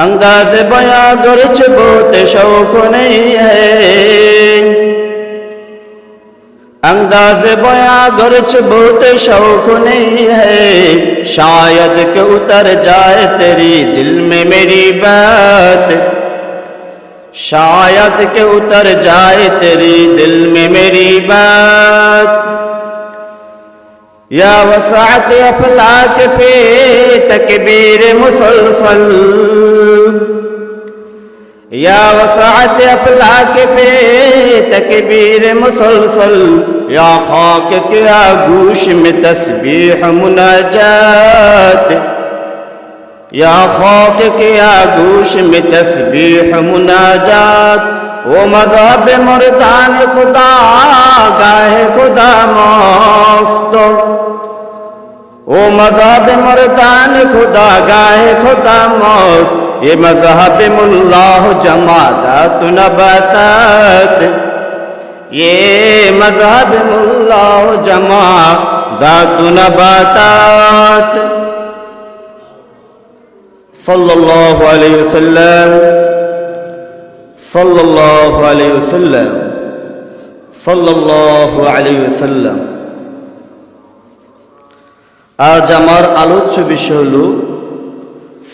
अंदाज बया गर्च बहुत शौक नहीं है अंदाज बया गर्च बहुत शौक नहीं है शायद के उतर जाए तेरी दिल में मेरी बात शायद के उतर जाए तेरी दिल में मेरी बात یا وسعت افلاک پہ تکبیر مسلسل. یا وسعت افلاک پہ تکبیر مسلسل. یا خاک کیا گوش میں تسبیح مناجات. یا خاک کے آگوش میں تسبیح مناجات. وہ مذہب مردان خدا گاہ خدا مست وہ مذہب مردان خدا گاہ خدا مست یہ مذہب ملاح جماعت نباتت یہ مذہب ملاح جماعت نباتت صلی اللہ علیہ وسلم صلى الله عليه আজ আমার আলোচ্য বিষয় হল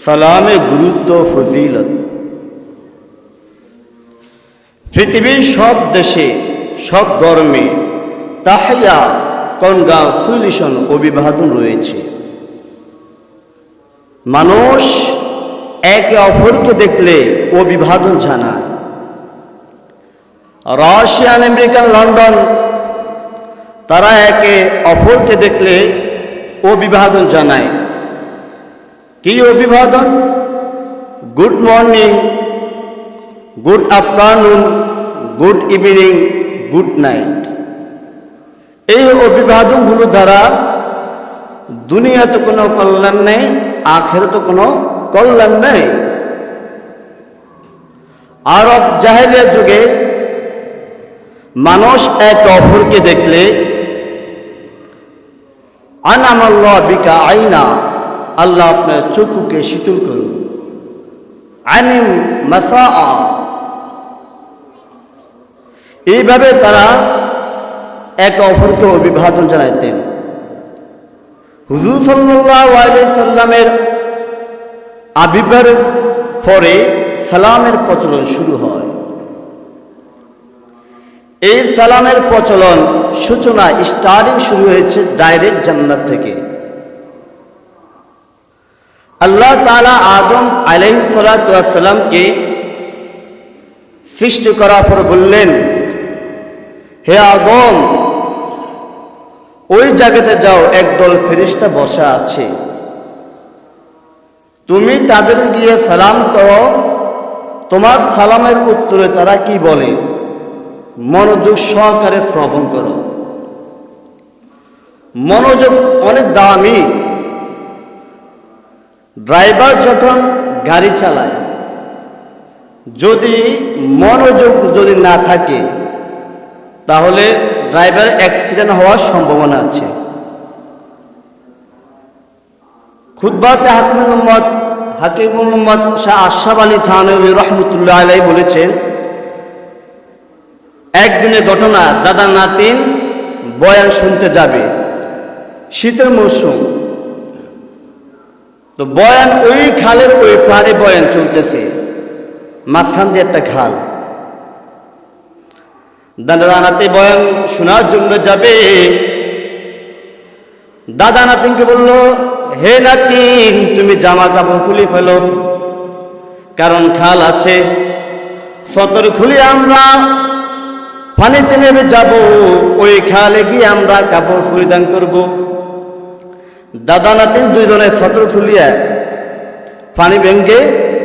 সালামে গুরুত্ব ফজিলত। পৃথিবীর সব দেশে, সব ধর্মে তাহিয়া কনগ্রাচুলেশন অভিবাদন রয়েছে। মানুষ একে অপরকে দেখলে অভিবাদন জানায়। রাশিয়ান, আমেরিকান, লন্ডন, তারা একে অপরকে দেখলে অভিবাদন জানায়। কি অভিবাদন? Good morning, good afternoon, good evening, good night. এই অভিবাদনগুলো দ্বারা দুনিয়াতে কোনো কল্যাণ নেই, আখেরতে কোনো কল্যাণ নেই। আরব জাহেলিয়া যুগে মানুষ এক অপরকে দেখলে, আনামাল্লাহ বিকা আইনা আল্লাহ আপনার চক্ষুকে শীতল করুন আনিম মাসা এইভাবে তারা এক অপরকে অভিবাদন জানাইতেন। হুজুর সাল্লামের আবির্ভাবের পরে সালামের প্রচলন শুরু হয়। এই সালামের প্রচলন সূচনা স্টার্টিং শুরু হয়েছে ডাইরেক্ট জান্নাত থেকে। আল্লাহ তালা আদম আলাই সালাতামকে সৃষ্টি করার পর বললেন, হে আদম, ওই জায়গাতে যাও, একদল ফেরিস্তা বসা আছে। তুমি তাদের গিয়ে সালাম করো, তোমার সালামের উত্তরে তারা কি বলে? মনোযোগ সহকারে শ্রবণ করো। মনোযোগ অনেক দামি। ড্রাইভার যখন গাড়ি চালায়, যদি মনোযোগ যদি না থাকে, তাহলে ড্রাইভার অ্যাক্সিডেন্ট হওয়ার সম্ভাবনা আছে। খুদ্বাতে হাকিম মোহাম্মদ হাকিম মোহাম্মদ শাহ আশাফ আলী থানবী রহমতুল্লাহ আলাই বলেছেন একদিনের ঘটনা, দাদা নাতিন বয়ান শুনতে যাবে। শীতের মৌসুম তো বয়ান ওই খালের ওই পাহাড়ে বয়ান চলতেছে। মাঝখান দিয়ে একটা খাল। দাদা নাতি বয়ান শোনার জন্য যাবে। দাদা নাতিনকে বলল, হে নাতিন, তুমি জামা কাপড় খুলে ফেলো। কারণ খাল আছে। সতর খুলে আমরা। পানিতে নেমে যাব, ওই খালে গিয়ে আমরা কাপড় পরিধান করব। দাদা নাতিন দুইজনে সতর খুলিয়া পানি ভেঙ্গে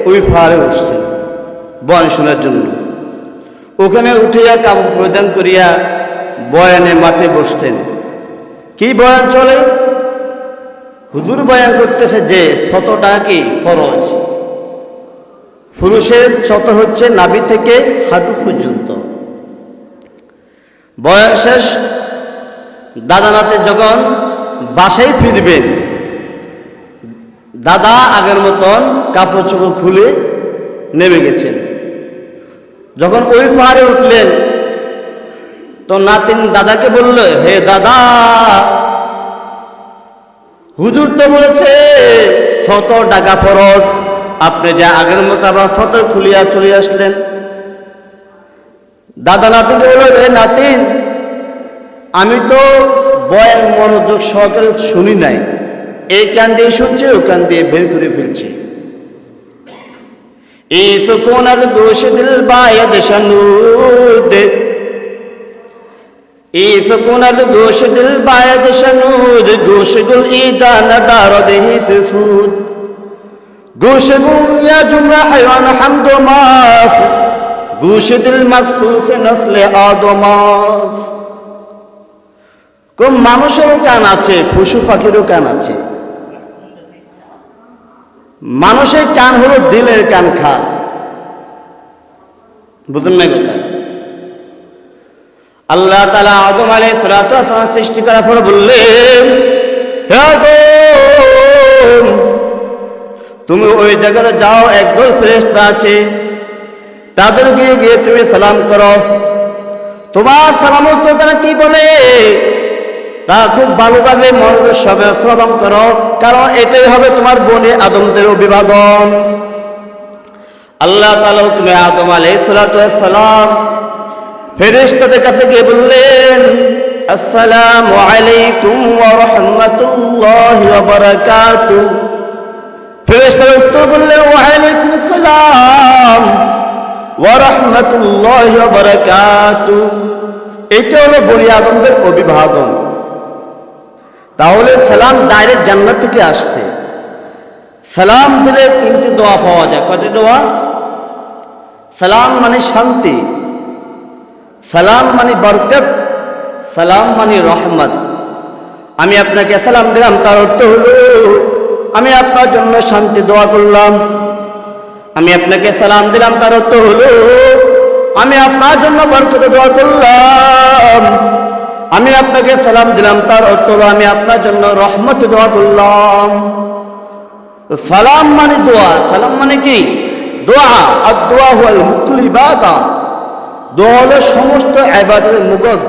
ওই ফাড়ে উঠছেন বয়ন শোনার জন্য। ওখানে উঠিয়া কাপড় পরিধান করিয়া বয়ানে মাঠে বসতেন। কি বয়ান চলে? হুজুর বয়ান করতেছে যে শত টাকা কি খরচ পুরুষের শত হচ্ছে নাভি থেকে হাঁটু পর্যন্ত। বয়স শেষ দাদা নাতে যখন বাসায় ফিরবেন, দাদা আগের মতন কাপড় চোপড় খুলে নেমে গেছেন। যখন ওই পাহাড়ে উঠলেন, তো নাতিন দাদাকে বলল, হে দাদা, হুজুর তো বলেছে শত ডাকা ফরজ। আপনি যে আগের মতো আবার শত খুলিয়া চলে আসলেন। দাদা নাতিনকে বলল হে নাতিন, আমি তো বয়ের মনোযোগ সহকারে শুনি নাই। এই কান দিয়ে শুনছি, ও কান দিয়ে বের করে ফেলছি। এই সুকুন আজ গোশ দিল বায়দ শানুদ এই সুকুন আজ গোশ দিল বায়দ শানুদ গোশ গুল ই জানা দার দেহি সুদ। গোশ গুল ইয়া জুমরা মাস দিল মখসুস নসলে আদমাস কোন মানুষেরও কান আছে, পশু পাখিরও কান আছে। মানুষের কান হলো দিলের কান খাস। বুঝুন না কথা। আল্লাহ তালা আদম আলী সরাত সৃষ্টি করার পর বললেন তুমি ওই জায়গাতে যাও, একদল ফেরেস্তা আছে। তাদের গিয়ে গিয়ে তুমি সালাম করো। তোমার সালাম উত্তর তারা কি বলে? তা খুব ভালোভাবে মনোযোগ সবে শ্রবণ করো, কারণ এটাই হবে তোমার বনে আদমদের অভিবাদন। আল্লাহ তালা হুকুমে আদম সালাম ফেরেশতাদের কাছে গিয়ে বললেন, আসসালামু আলাইকুম রাহমাতুল্লাহি ওয়া বারাকাতুহু। ফেরেশতারা উত্তর বললেন, ওয়া আলাইকুম আসসালাম ওয়া রাহমাতুল্লাহি ওয়া বারাকাতুহু এটা হলো বনি আদমদের অভিবাদন। তাহলে সালাম ডাইরেক্ট জান্নাত থেকে আসছে। সালাম দিলে তিনটি দোয়া পাওয়া যায়। কয়টি দোয়া? সালাম মানে শান্তি। সালাম মানে বরকত। সালাম মানে রহমত। আমি আপনাকে সালাম দিলাম, তার অর্থ হলো, আমি আপনার জন্য শান্তি দোয়া করলাম। আমি আপনাকে সালাম দিলাম তার অর্থ হলো আমি আপনার জন্য বরকত দোয়া করলাম। আমি আপনাকে সালাম দিলাম, তার অর্থ আমি আপনার জন্য রহমত দোয়া করলাম। সালাম মানে দোয়া। সালাম মানে কি? দোয়া। আর দোয়া হল মুকুল ইবাদা দোয়া হলো সমস্ত আবাদের মুগজ।